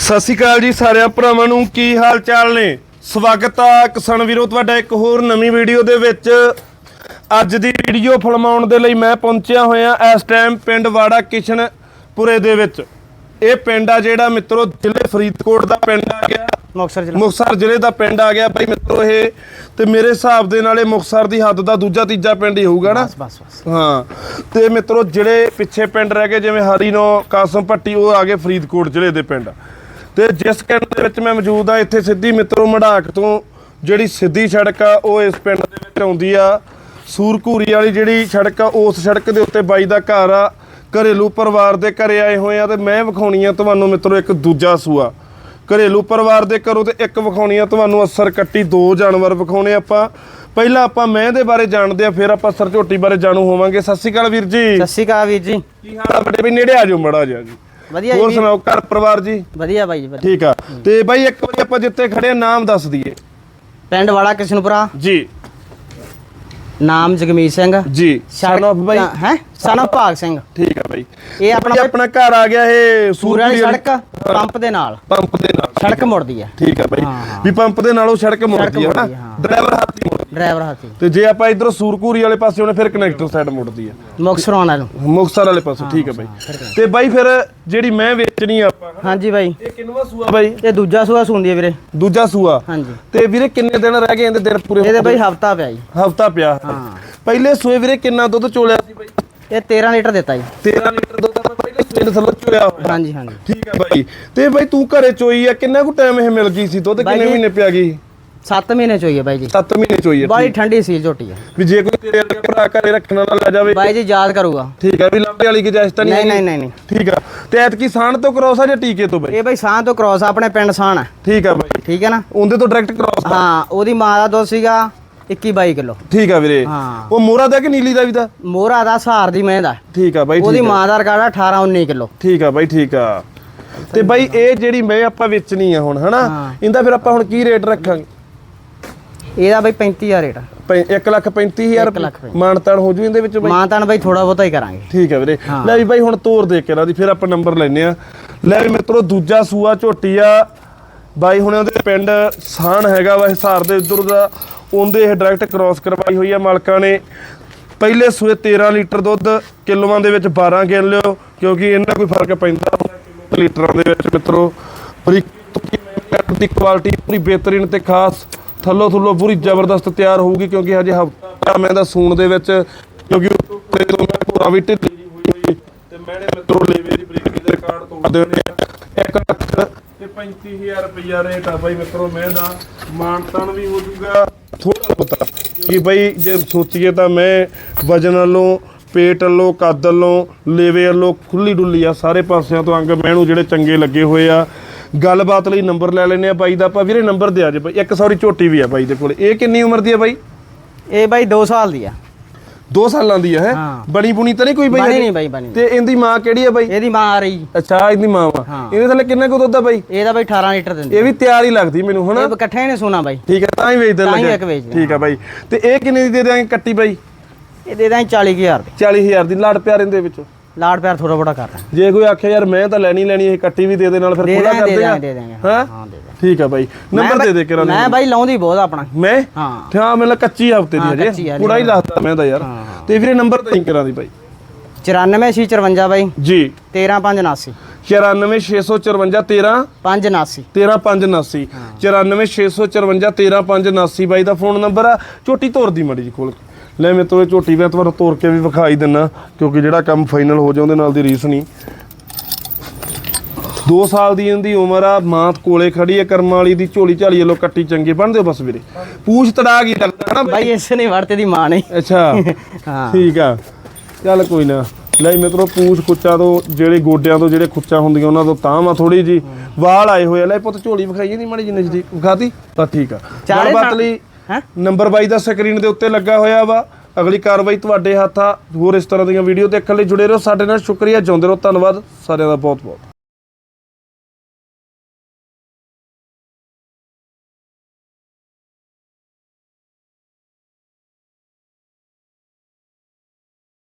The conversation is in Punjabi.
ਸਤਿ ਸ਼੍ਰੀ ਅਕਾਲ ਜੀ ਸਾਰਿਆਂ ਭਰਾਵਾਂ ਨੂੰ ਕੀ ਹਾਲ ਚਾਲ ਨੇ? ਸਵਾਗਤ ਆ ਕਿਸਾਨ ਵੀਰੋ ਤੁਹਾਡਾ ਇੱਕ ਹੋਰ ਨਵੀਂ ਵੀਡੀਓ ਦੇ ਵਿੱਚ। ਅੱਜ ਦੀ ਵੀਡੀਓ ਫਿਲਮਾਉਣ ਦੇ ਲਈ ਮੈਂ ਪਹੁੰਚਿਆ ਹੋਇਆ ਇਸ ਟਾਈਮ ਪਿੰਡ ਵਾੜਾ ਕਿਸ਼ਨਪੁਰੇ ਦੇ ਵਿੱਚ। ਇਹ ਪਿੰਡ ਆ ਜਿਹੜਾ ਮਿੱਤਰੋ ਜ਼ਿਲ੍ਹੇ ਫਰੀਦਕੋਟ ਦਾ ਪਿੰਡ ਆ ਗਿਆ। ਮੁਕਤਸਰ ਜ਼ਿਲ੍ਹਾ। ਮੁਕਤਸਰ ਜ਼ਿਲ੍ਹੇ ਦਾ ਪਿੰਡ ਆ ਗਿਆ ਭਾਈ ਮਿੱਤਰੋ ਇਹ। ਤੇ ਮੇਰੇ ਹਿਸਾਬ ਦੇ ਨਾਲ ਇਹ ਮੁਕਤਸਰ ਦੀ ਹੱਦ ਦਾ ਦੂਜਾ ਤੀਜਾ ਪਿੰਡ ਹੀ ਹੋਊਗਾ ਨਾ? ਬਸ ਬਸ ਬਸ। ਹਾਂ। ਤੇ ਮਿੱਤਰੋ ਜਿਹੜੇ ਪਿੱਛੇ ਪਿੰਡ ਰਹਿ ਗਏ ਜਿਵੇਂ ਹਰੀਨੋ ਕਾਸਮ ਪੱਟੀ ਉਹ ਆ ਗਏ ਫਰੀਦਕੋਟ ਜ਼ਿਲ੍ਹੇ ਦੇ ਪਿੰਡ। ਤੇ ਜਿਸ ਪਿੰਡ ਦੇ ਵਿੱਚ ਮੈਂ ਮੌਜੂਦ ਆ ਇੱਥੇ ਸਿੱਧੀ ਮਿੱਤਰੋ ਮੜਾਕ ਤੋਂ ਜਿਹੜੀ ਸਿੱਧੀ ਸੜਕ ਆ ਉਹ ਇਸ ਪਿੰਡ ਦੇ ਵਿੱਚ ਆਉਂਦੀ ਆ। ਸੂਰਕੂਰੀ ਵਾਲੀ ਜਿਹੜੀ ਸੜਕ ਆ ਉਸ ਸੜਕ ਦੇ ਉੱਤੇ ਬਾਈ ਦਾ ਘਰ ਆ। ਘਰੇਲੂ ਪਰਿਵਾਰ ਦੇ ਘਰੇ ਆਏ ਹੋਏ ਆ ਤੇ ਮੈਂ ਵਿਖਾਉਣੀ ਆ ਤੁਹਾਨੂੰ ਮਿੱਤਰੋ ਇੱਕ ਦੂਜਾ ਸੂਆ। ਘਰੇਲੂ ਪਰਿਵਾਰ ਦੇ ਘਰੋਂ ਤੇ ਇੱਕ ਵਿਖਾਉਣੀ ਆ ਤੁਹਾਨੂੰ ਅਸਰ ਕੱਟੀ ਦੋ ਜਾਨਵਰ ਵਿਖਾਉਣੇ ਆਪਾਂ। ਪਹਿਲਾਂ ਆਪਾਂ ਮੈਂ ਦੇ ਬਾਰੇ ਜਾਣਦੇ ਆ ਫਿਰ ਆਪਾਂ ਅਸਰ ਝੋਟੀ ਬਾਰੇ ਜਾਣੂ ਹੋਵਾਂਗੇ। ਸਤਿ ਸ਼੍ਰੀ ਅਕਾਲ ਵੀਰ ਜੀ। ਸਤਿ ਸ਼੍ਰੀ ਅਕਾਲ ਵੀਰ ਜੀ। ਕੀ ਹਾਲ ਆ? ਬੜੇ ਵੀ ਨੇੜੇ ਆ ਜਾਓ ਮੜਾ ਜੀ। ਵਧੀਆ ਹੋਰ ਜੀ ਸੁਣਾਓ ਘਰ ਪਰਿਵਾਰ ਜੀ? ਵਧੀਆ ਬਾਈ ਜੀ ਵਧੀਆ। ਠੀਕ ਆ। ਤੇ ਬਾਈ ਇੱਕ ਵਾਰੀ ਆਪਾਂ ਜਿੱਥੇ ਖੜੇ ਆ ਨਾਮ ਦੱਸ ਦਈਏ। ਪਿੰਡ ਵਾਲਾ ਕਿਸ਼ਨਪੁਰਾ। ਜੀ। ਨਾਮ ਜਗਮੀਤ ਸਿੰਘ। ਜੀ। ਸਨ ਆਫ ਬਾਈ। ਹੈ? ਸਨ of ਭਾਗ ਸਿੰਘ। ਠੀਕ ਆ ਬਾਈ। ਇਹ ਆਪਣਾ ਆਪਣਾ ਘਰ ਆ ਗਿਆ ਇਹ ਪੂਰਾ ਵਾਲੀ। ਸੜਕ ਪੰਪ ਦੇ ਨਾਲ। ਪੰਪ ਦੇ ਨਾਲ ਸੜਕ ਮੁੜਦੀ ਹੈ ਠੀਕ ਆ ਬਾਈ। ਹਾਂ। ਵੀ ਪੰਪ ਦੇ ਨਾਲੋਂ ਸੜਕ ਮੁੜਦੀ ਆ ਨਾ। ਮੁੜਦੀ ਆ, ਹਾਂ। ਡਰਾਈਵਰ ਹੱਥ ਹੀ ਮੁੜਦੀ ਡਰਾਈਵਰ ਹਾਥੀ। ਤੇ ਜੇ ਆਪਾਂ ਇਧਰੋਂ ਸੂਰਕੂਰੀ ਵਾਲੇ ਪਾਸੇ ਉਹਨੇ ਫਿਰ ਕਨੈਕਟਰ ਸਾਈਡ ਮੁੜਦੀ ਆ। ਮੁਕਤਸਰ ਆਉਣਾ ਨੂੰ। ਮੁਕਤਸਰ ਵਾਲੇ ਪਾਸੇ ਠੀਕ ਆ ਬਾਈ। ਤੇ ਬਾਈ ਫਿਰ ਜਿਹੜੀ ਮੈਂ ਵੇਚਣੀ ਆ ਆਪਾਂ ਹਾਂਜੀ ਬਾਈ। ਇਹ ਕਿੰਨਵਾ ਸੂਆ ਬਾਈ? ਇਹ ਦੂਜਾ ਸੂਆ ਸੁਣਦੀ ਹੈ ਵੀਰੇ। ਦੂਜਾ ਸੂਆ? ਹਾਂਜੀ। ਤੇ ਵੀਰੇ ਕਿੰਨੇ ਦਿਨ ਰਹਿ ਗਏ ਇਹਦੇ ਦਿਨ ਪੂਰੇ? ਇਹਦੇ ਬਾਈ ਹਫਤਾ ਪਿਆ ਜੀ। ਹਫਤਾ ਪਿਆ। ਹਾਂ। ਪਹਿਲੇ ਸੂਏ ਵੀਰੇ ਕਿੰਨਾ ਦੁੱਧ ਚੋਲਿਆ ਸੀ ਬਾਈ? ਇਹ 13 ਲੀਟਰ ਦਿੱਤਾ ਜੀ। 13 ਲੀਟਰ ਦੁੱਧ ਆਪਾਂ ਪਹਿਲੇ ਸੂਏ ਦੇ ਥੱਲੇ ਚੋਲਿਆ ਹੋਇਆ। ਹਾਂਜੀ ਹਾਂਜੀ। ਠੀਕ ਆ ਬਾਈ। ਤੇ ਬਾਈ ਤੂੰ ਘਰੇ ਚੋਈ ਆ ਕਿੰਨਾ ਕੁ ਟਾਈਮ ਇਹ ਮਿਲ ਗਈ ਸੀ ਦੁੱਧ? ਕਿੰਨੇ ਮਹੀਨੇ ਪਿਆ ਗਈ? 7 ਮਹੀਨੇ ਚੋਈਏ ਬਾਈ ਜੀ। 7 ਮਹੀਨੇ ਚੋਈ ਆ ਬਾਈ ਠੰਡੀ ਸੀ ਝੋਟੀ ਹੈ। ਵੀ ਜੇ ਕੋਈ ਤੇਰੇ ਵਰਗਾ ਭਰਾ ਘਰੇ ਰੱਖਣ ਵਾਲਾ ਲੈ ਜਾਵੇ। ਬਾਈ ਜੀ ਯਾਦ ਕਰੂਗਾ। ਠੀਕ ਆ ਵੀ ਲੰਬੇ ਵਾਲੀ ਗੁਜਾਇਸ਼ ਤਾਂ ਨਹੀਂ ਨਹੀਂ? ਨਹੀਂ ਨਹੀਂ ਠੀਕ ਆ ਤੇ ਐਤਕੀ ਸਾਣ ਤੋਂ ਕਰਾਉਸ ਆ ਜਾਂ ਟੀਕੇ ਤੋਂ ਬਾਈ? ਇਹ ਬਾਈ ਸਾਹ ਤੋਂ ਕ੍ਰੋਸ ਆਪਣੇ ਪਿੰਡ ਸਾਣ ਹੈ। ਠੀਕ ਆ ਬਾਈ। ਠੀਕ ਹੈ ਨਾ? ਉਹਦੇ ਤੋਂ ਡਾਇਰੈਕਟ ਕਰਾਉਸ ਹਾਂ ਉਹਦੀ ਮਾਂ ਦਾ ਦੁੱਧ ਸੀਗਾ 21 22 ਕਿਲੋ। ਠੀਕ ਆ ਵੀਰੇ। ਹਾਂ। ਉਹ ਮੋਰਾ ਦਾ ਕਿ ਨੀਲੀ ਦਾ ਵੀ ਦਾ? ਮੋਹਰਾ ਦਾ ਸਹਾਰ ਦੀ ਮੈਂ ਦਾ। ਠੀਕ ਆ ਬਾਈ ਉਹਦੀ ਮਾਂ ਦਾ ਰਿਕਾਰਡ ਆ 18 19 ਕਿਲੋ। ਠੀਕ ਆ ਬਾਈ ਠੀਕ ਆ ਤੇ ਬਾਈ ਇਹ ਜਿਹੜੀ ਮੈਂ ਆਪਾਂ ਵੇਚਣੀ ਆ ਹੁਣ ਹਨਾ? ਹਾਂ। ਇਹਦਾ ਫਿਰ ਆਪਾਂ ਹੁਣ ਕੀ ਰੇਟ ਰੱਖਾਂਗੇ? ਇਹਦਾ ਬਾਈ 35000 ਰੇਟ 1 ਲੱਖ 35000 ਇੱਕ ਲੱਖ ਪੈਂਤੀ। ਮਾਨਤਾਨ ਹੋ ਜੂ ਇਹਦੇ ਵਿੱਚ ਬਾਈ? ਮਾਂ ਤਾਂ ਬਾਈ ਥੋੜਾ ਬਹੁਤਾ ਹੀ ਕਰਾਂਗੇ। ਠੀਕ ਹੈ ਵੀਰੇ। ਲੈ ਵੀ ਬਾਈ ਹੁਣ ਤੋਰ ਦੇ ਕੇ ਨਾ ਦੀ ਫਿਰ ਆਪਾਂ ਨੰਬਰ ਲੈਨੇ ਆ ਲੈ ਵੀ ਮਿੱਤਰੋ ਦੂਜਾ ਸੂਆ ਝੋਟੀ ਆ ਬਾਈ ਹੁਣ ਉਹਦੇ ਪਿੰਡ ਸਾਣ ਹੈਗਾ ਵਾ ਹਿਸਾਰ ਦੇ ਉਧਰ ਦਾ। ਉਹਦੇ ਇਹ ਡਾਇਰੈਕਟ ਕ੍ਰਾਸ ਕਰਵਾਈ ਹੋਈ ਆ ਮਾਲਕਾਂ ਨੇ। ਪਹਿਲੇ ਸੂਏ 13 ਲੀਟਰ ਦੁੱਧ ਕਿਲੋਆਂ ਦੇ ਵਿੱਚ 12 ਗਿਣ ਲਿਓ ਕਿਉਂਕਿ ਇਹਨਾਂ ਕੋਈ ਫ਼ਰਕ ਪੈਂਦਾ ਲੀਟਰਾਂ ਦੇ ਵਿੱਚ ਮਿੱਤਰੋ। ਬਰੀਕ ਦੀ ਕੁਆਲਿਟੀ ਪੂਰੀ ਬਿਹਤਰੀਨ ਤੇ ਖਾਸ। ਥੱਲੋ ਥੱਲੋ ਪੂਰੀ ਜ਼ਬਰਦਸਤ ਤਿਆਰ ਹੋਊਗੀ ਕਿਉਂਕਿ ਹਜੇ ਹਫਤਾ ਮੈਂ ਦਾ ਸੂਣ ਦੇ ਵਿੱਚ, ਕਿਉਂਕਿ ਉੱਤੇ ਤੋਂ ਮੈਂ ਪੂਰਾ ਵੀ ਢਿੱਲੀ ਜਿਹੀ ਹੋਈ ਹੋਈ ਤੇ ਮੈਨੇ ਮਿੱਤਰੋ ਲੇਵੇ ਦੀ ਬਰੀਕ ਦੇ ਰਿਕਾਰਡ ਤੋੜਦੇ ਨੇ 1 ਲੱਖ ਤੇ 35000 ਰੁਪਈਆ ਰੇਟ ਆ ਬਾਈ ਮਿੱਤਰੋ ਮੈਂ ਦਾ। ਮਾਨਤਾਨ ਵੀ ਹੋ ਜਾਊਗਾ ਥੋੜਾ ਪਤਾ ਕਿ ਬਈ ਜੇ ਸੋਚੀਏ ਤਾਂ ਮੈਂ ਵਜਨ ਵੱਲੋਂ, ਪੇਟ ਵੱਲੋਂ, ਕੱਦ ਵੱਲੋਂ, ਲੇਵੇ ਵੱਲੋਂ ਖੁੱਲੀ ਡੁੱਲੀ ਆ, ਸਾਰੇ ਪਾਸਿਆਂ ਤੋਂ ਅੰਗ ਮੈਨੂੰ ਜਿਹੜੇ ਚੰਗੇ ਲੱਗੇ ਹੋਏ ਆ। ਗੱਲਬਾਤ ਲਈ ਨੰਬਰ ਲੈ ਲੈਨੇ ਆ ਬਾਈ ਦਾ। ਆਪਾਂ ਵੀਰੇ ਨੰਬਰ ਦੇ ਆ ਜੇ ਬਾਈ। ਇੱਕ ਸੌਰੀ ਝੋਟੀ ਵੀ ਆ ਬਾਈ ਦੇ ਕੋਲ। ਇਹ ਕਿੰਨੀ ਉਮਰ ਦੀ ਆ ਬਾਈ? ਇਹ ਬਾਈ 2 ਸਾਲ ਦੀ ਆ। 2 ਸਾਲਾਂ ਦੀ ਆ ਹੈ? ਹਾਂ। ਬਣੀ ਬੁਣੀ ਤਾਂ ਨਹੀਂ ਕੋਈ ਬਾਈ ਬਣੀ? ਨਹੀਂ ਬਾਈ ਬਣੀ ਤੇ ਇਹਦੀ ਮਾਂ ਕਿਹੜੀ ਆ ਬਾਈ? ਇਹਦੀ ਮਾਂ ਆ ਰਹੀ। ਅੱਛਾ ਇਹਦੀ ਮਾਂ ਵਾ। ਹਾਂ। ਇਹਦੇ ਥੱਲੇ ਕਿੰਨਾ ਕੁ ਦੁੱਧ ਆ ਬਾਈ? ਇਹਦਾ ਬਾਈ 18 ਲੀਟਰ ਦਿੰਦੀ ਇਹ ਵੀ ਤਿਆਰ ਹੀ ਲੱਗਦੀ ਮੈਨੂੰ ਹਨਾ? ਇਹ ਇਕੱਠੇ ਨੇ ਸੋਨਾ ਬਾਈ। ਠੀਕ ਹੈ ਤਾਂ ਹੀ ਵੇਚਦੇ ਤਾਂ ਹੀ ਲੱਗੇ। ਠੀਕ ਆ ਬਾਈ। ਤੇ ਇਹ ਕਿੰਨੇ ਦੀ ਦੇ ਦਿਆਂਗੇ ਕੱਟੀ ਬਾਈ? ਇਹ ਦੇ ਦਾਂ 40000 ਦੀ। 40000 ਦੀ। ਲਾੜ ਪਿਆਰ ਇਹਦੇ ਵਿੱਚ। ਲਾੜ ਪਿਆਰ ਥੋੜਾ ਬੜਾ ਕਰ ਦਾਂ ਜੇ ਕੋਈ ਆਖੇ ਯਾਰ ਮੈਂ ਤਾਂ ਲੈਣੀ ਲੈਣੀ ਇਹ ਕੱਟੀ ਵੀ ਦੇ ਦੇ ਨਾਲ ਫਿਰ ਦੇ ਖੁੱਲਾ ਕਰਦੇ ਆ ਦੇ ਦਾਂਗੇ। ਹਾਂ? ਹਾਂ ਦੇ ਦਾਂਗੇ ਠੀਕ ਆ ਬਾਈ। ਨੰਬਰ ਦੇ ਦੇ ਕੇ ਬਾਈ- ਮੈਂ ਬਾਈ ਲਾਉਂਦੀ ਬਹੁਤ ਆਪਣਾ। ਮੈਂ? ਹਾਂ। ਹਾਂ ਮੈਨੂੰ ਕੱਚੀ ਹਫ਼ਤੇ ਦੀ ਹਜੇ ਪੂਰਾ ਹੀ ਲਾਤਾ ਮੈਂ ਤਾਂ ਯਾਰ। ਤੇ ਵੀਰੇ ਨੰਬਰ ਤਾਂ ਕਰਾਂ ਦੀ ਬਾਈ। 94 54 ਬਾਈ। ਜੀ। 13579 94654 13 579 13579 94654 13579 ਬਾਈ ਦਾ ਫੋਨ ਨੰਬਰ ਆ। ਝੋਟੀ ਤੋਰ ਦੀ ਮੜੀ ਜੀ ਖੋਲ ਲੈ ਮੈਂ ਤੋਰੇ ਝੋਟੀ ਮੈਂ ਤੁਹਾਨੂੰ ਤੋਰ ਕੇ ਵੀ ਵਿਖਾਈ ਦਿੰਨਾ ਕਿਉਂਕਿ ਜਿਹੜਾ ਕੰਮ ਫਾਈਨਲ ਹੋ ਜਾ ਉਹਦੇ ਨਾਲ ਦੀ ਰੀਸ ਨਹੀਂ। 2 ਸਾਲ ਦੀ ਇਹਦੀ ਉਮਰ ਆ ਮਾਂ ਕੋਲੇ ਖੜੀ ਹੈ ਕਰਮਾਂ ਵਾਲੀ ਦੀ ਝੋਲੀ ਝਾਲੀ ਵੱਲੋਂ ਕੱਟੀ ਚੰਗੀ ਬਣ ਦਿਓ ਬਸ ਵੀਰੇ। ਪੂਛ ਤੜਾ ਗਈ ਲੱਗਦਾ ਨਾ ਬਾਈ ਇਸ ਨੇ ਵੜਤੇ ਦੀ ਮਾਂ ਨਹੀਂ ਅੱਛਾ ਹਾਂ। ਠੀਕ ਆ। ਚੱਲ ਕੋਈ ਨਾ ਲੈ ਮਿੱਤਰੋ ਪੂਛ ਕੁੱਚਾ ਤੋਂ ਜਿਹੜੇ ਗੋਡਿਆਂ ਤੋਂ ਜਿਹੜੇ ਖੁੱਚਾ ਹੁੰਦੀਆਂ ਉਹਨਾਂ ਤੋਂ ਤਾਂ ਆ ਥੋੜੀ ਜੀ ਵਾਲ ਆਏ ਹੋਏ ਆ। ਲੈ ਪੁੱਤ ਝੋਲੀ ਵਿਖਾਈ ਨਹੀਂ ਮਾੜੀ ਜੀ ਨਜ਼ਦੀਕ ਵਿਖਾਤੀ ਤਾਂ ਠੀਕ ਆ। ਚਾਰੇ ਸਾਲ- ਲਈ ਹੈ? ਨੰਬਰ ਬਾਈ ਦਾ ਸਕਰੀਨ ਦੇ ਉੱਤੇ ਲੱਗਾ ਹੋਇਆ ਵਾ। ਅਗਲੀ ਕਾਰਵਾਈ ਤੁਹਾਡੇ ਹੱਥ ਆ ਹੋਰ ਇਸ ਤਰ੍ਹਾਂ ਦੀਆਂ ਵੀਡੀਓ ਦੇਖਣ ਲਈ ਜੁੜੇ ਰਹੋ। ਸਾਡੇ ਨਾਲ ਸ਼ੁਕਰੀਆ। ਜਿਉਂਦੇ ਰਹੋ। ਧੰਨਵਾਦ। ਸਾਰਿਆਂ ਦਾ ਬਹੁਤ ਬਹੁਤ